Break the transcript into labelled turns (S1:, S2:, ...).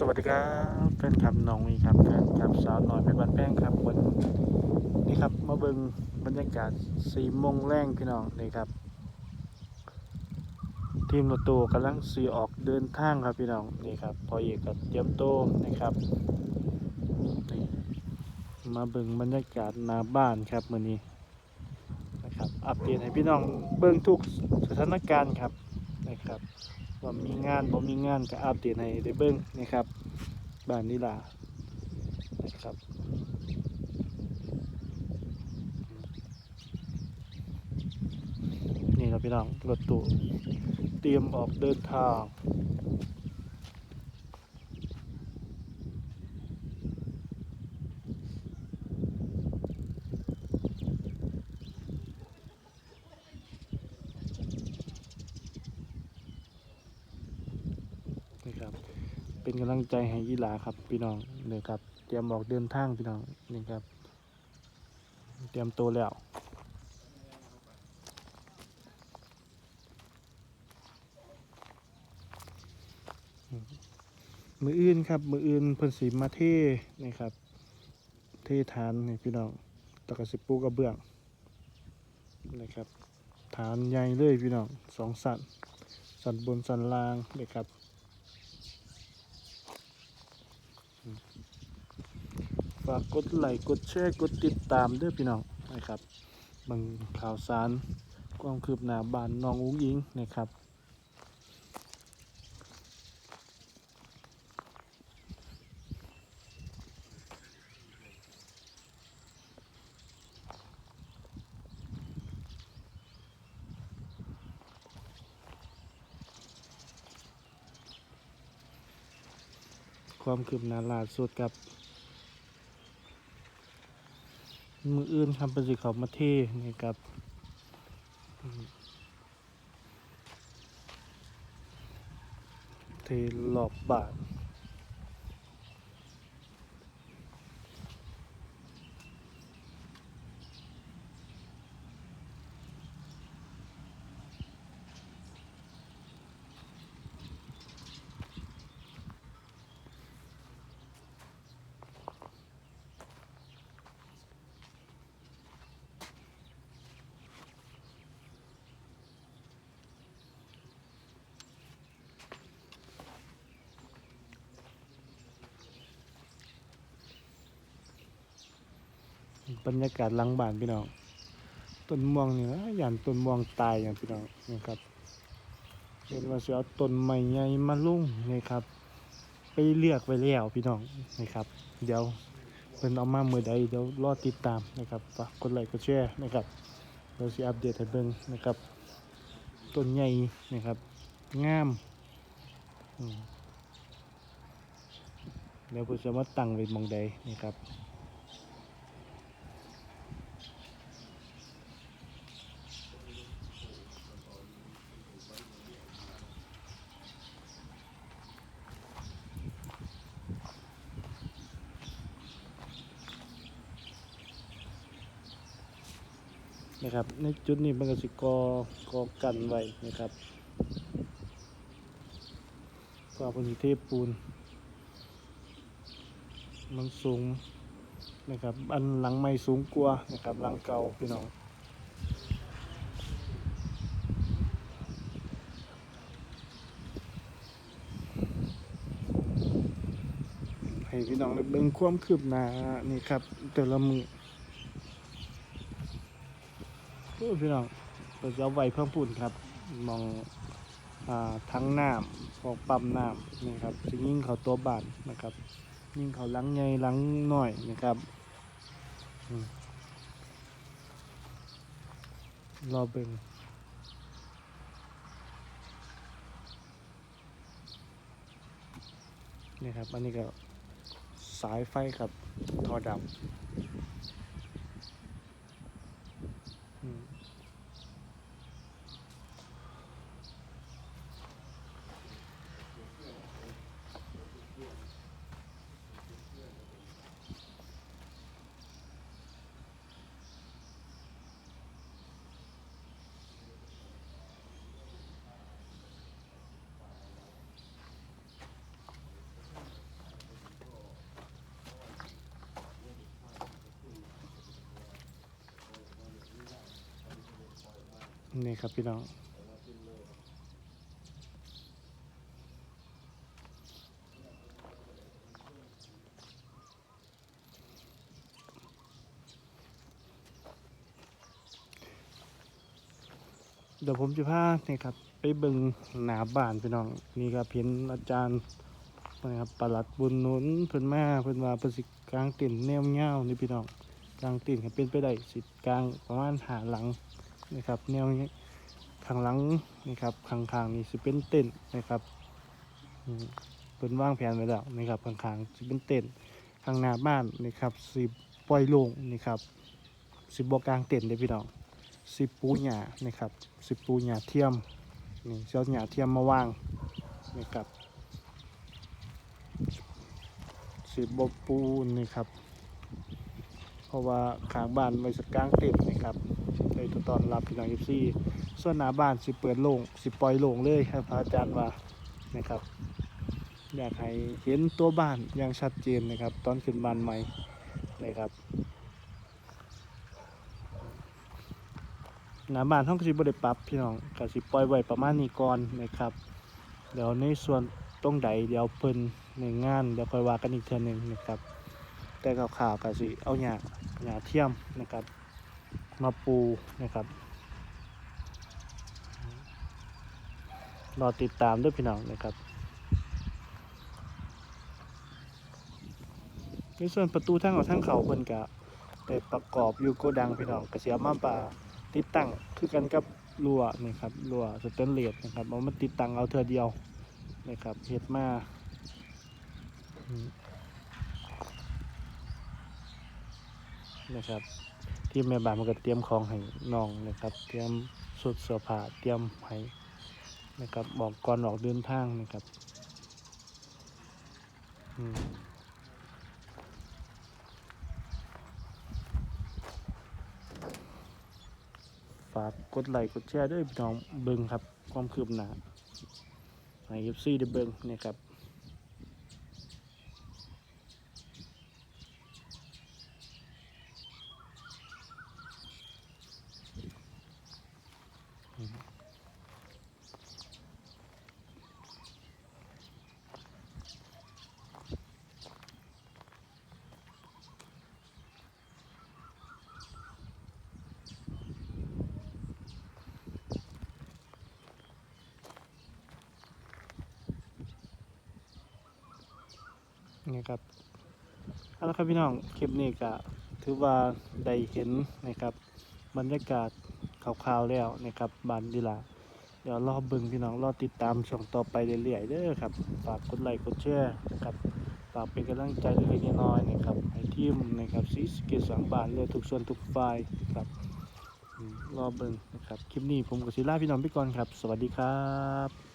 S1: สวัสดีครับแฟนคลับน้องวีครับแฟนคลับสาวน้อยเป็นบ้านแป้งครับวันนี้ครับมาเบิงบรรยากาศสี่โมงแรงพี่น้องนี่ครับ ทีมรถตู้กำลังสีออกเดินทางครับพี่น้องนี่ครับพอเอกกับเตรียมโตนะครับนี่มาเบิงบรรยากาศหน้าบ้านครับมื้อนี้นะครับ อัปเดตให้พี่น้องเบิงทุกสถานการณ์ครับนะครับ ว่ามีงานบ่มีงานก็อัปเดตให้ได้เบิ่งนะครับบ้านนี้ล่ะนะครับนี่ครับพี่น้องรถตู้เตรียมออกเดินทาง เป็นกำลังใจให้ยีหลาครับ พี่น้องนี่ครับ เตรียมออกเดินทางพี่น้องนี่ครับ เตรียมตัวแล้วมืออื่นครับมืออื่นเพิ่นสิมาเทนะครับ เทฐานนี่พี่น้องตะกสิปูกระเบื้องนะครับ ฐานใหญ่เลยพี่น้องสองสันสันบนสันล่างนะครับอืม ฝากกดไลค์กดแชร์กดติดตามด้วยพี่น้องนะครับบางข่าวสารความคืบหน้าบ้านน้องอุ้งอิงนะครับความคืบหน้าล่าสุดกับ มืออื่นทำเป็นสิเขามาเทนี่ครับเทหลอบบาท บรรยากาศหลังบ้านพี่น้อง ต้นม่วงนี่นะยันต้นม่วงตายอย่างพี่น้องนะครับเห็นว่าสิเอาต้นใหม่ใหญ่มาลุ่งนี่ครับ ไปเลือกไว้แล้วพี่น้องนะครับ เดี๋ยวเพิ่นเอามาเมื่อใดเดี๋ยวรอติดตามนะครับฝากกดไลค์กดแชร์นะครับเดี๋ยวสิอัปเดตให้เบิ่งนะครับต้นใหญ่นะครับงามเดี๋ยวเพิ่นจะมาตั้งไว้มองใดนะครับ นะครับ ในจุดนี้มันก็สิกอกอกันไว้นะครับกว่าพื้นที่เทปูน มันสูงนะครับ อันหลังไม่สูงกว่านะครับ หลังเก่าพี่น้องให้พี่น้องได้เบิ่งความคืบหน้านี่ครับ แต่ละมือ โอ้ย พี่น้องเราจะเอาไว้เพิ่มปุ่นครับ มองอทั้งน้ำพวกปั๊มน้ำนี่ครับจะยิ่งเขาตัวบานนะครับ ยิ่งเขาหลังใหญ่หลังหน่อยนะครับรอเบิ่งนี่ครับ อันนี้ก็สายไฟครับทอดำ นี่ครับพี่น้องเดี๋ยวผมจะพานี่ครับ ไปเบิงหนาบ้านพี่น้อง นี่ครับเห็นอาจารย์นะครับปลัดบุญนุนเพิ่นมาเพิ่นว่าเพิ่นสิกลางเต็นแนวเงาวนี่พี่น้องกลางเต็นท์ก็เป็นไปได้สิกลางประมาณหาหลัง นะครับแนวนี้ข้างหลังนี่ครับข้างๆนี่สิเป็นเต็นนะครับเพิ่นว่างแผนไว้แล้วนะครับข้างๆสิเป็นเต็นข้างหน้าบ้านนี่ครับสิปล่อยโล่งนี่ครับสิบ่กลางเต็นเด้พี่น้องสิปูหญ้านะครับสิปูหญ้าเทียมนี่เจ้าหญ้าเทียมมาวางนี่ครับสีบปูนนี่ครับ เพราะว่าขางบ้านไว้สกลางเต็มนี่ครับเลยตัวตอนรับพี่น้องยิซี่ส่วนหน้าบ้านสิเปิดโล่งสิปล่อยโล่งเลยครับพระอาจารย์ว่านะครับ อยากให้เห็นตัวบ้านอย่างชัดเจนนะครับ ตอนขึ้นบ้านใหม่นะครับหน้าบ้านห้องสิบได้ปรับพี่น้องก็สิปล่อยไว้ประมาณนี้ก่อนนะครับเดี๋ยวในส่วนตรงใดเดี๋ยวเพิ่นในงานเดี๋ยวค่อยว่ากันอีกเทื่อหนึงนะครับ แต่ข่าวๆก็สิเอาหญ้าหญ้าเทียมนะครับ มาปูนะครับรอติดตามด้วยพี่น้องนะครับในส่วนประตูทางออกทางเขาเพิ่นก็ได้ประกอบอยู่โกดังพี่น้องก็สิเอามาป่าติดตั้งคือกันกับรั้วนี่ครับรั้วสแตนเลสนะครับเอามาติดตั้งเอาเทื่อเดียวนะครับเฮ็ดมาอืม นะครับ ที่แม่บ้านมันก็เตรียมของให้น้องนะครับ เตรียมสุดเสื้อผ้าเตรียมให้นะครับบอกก่อนออกเดินทางนะครับอืมฝากกดไลค์กดแชร์ด้วยพี่น้องเบิ่งครับ ความคืบหน้าให้ FC ได้เบิ่งนะครับ นี่ครับเอาละครับพี่น้องคลิปนี้ก็ถือว่าได้เห็นนะครับ บรรยากาศคร่าวๆแล้วนะครับบานดีลาเดี๋ยวรอเบิ่งพี่น้องรอติดตามช่องต่อไปเรื่อยๆเด้อครับฝากกดไลค์กดแชร์นะครับฝากเป็นกำลังใจเล็กๆน้อยๆนะครับให้ทีมนะครับซีสเกตสังบานเลยทุกส่วนทุกฝ่ายครับรอเบิ่งนะครับคลิปนี้ผมกับศิลาพี่น้องไปก่อนครับ สวัสดีครับ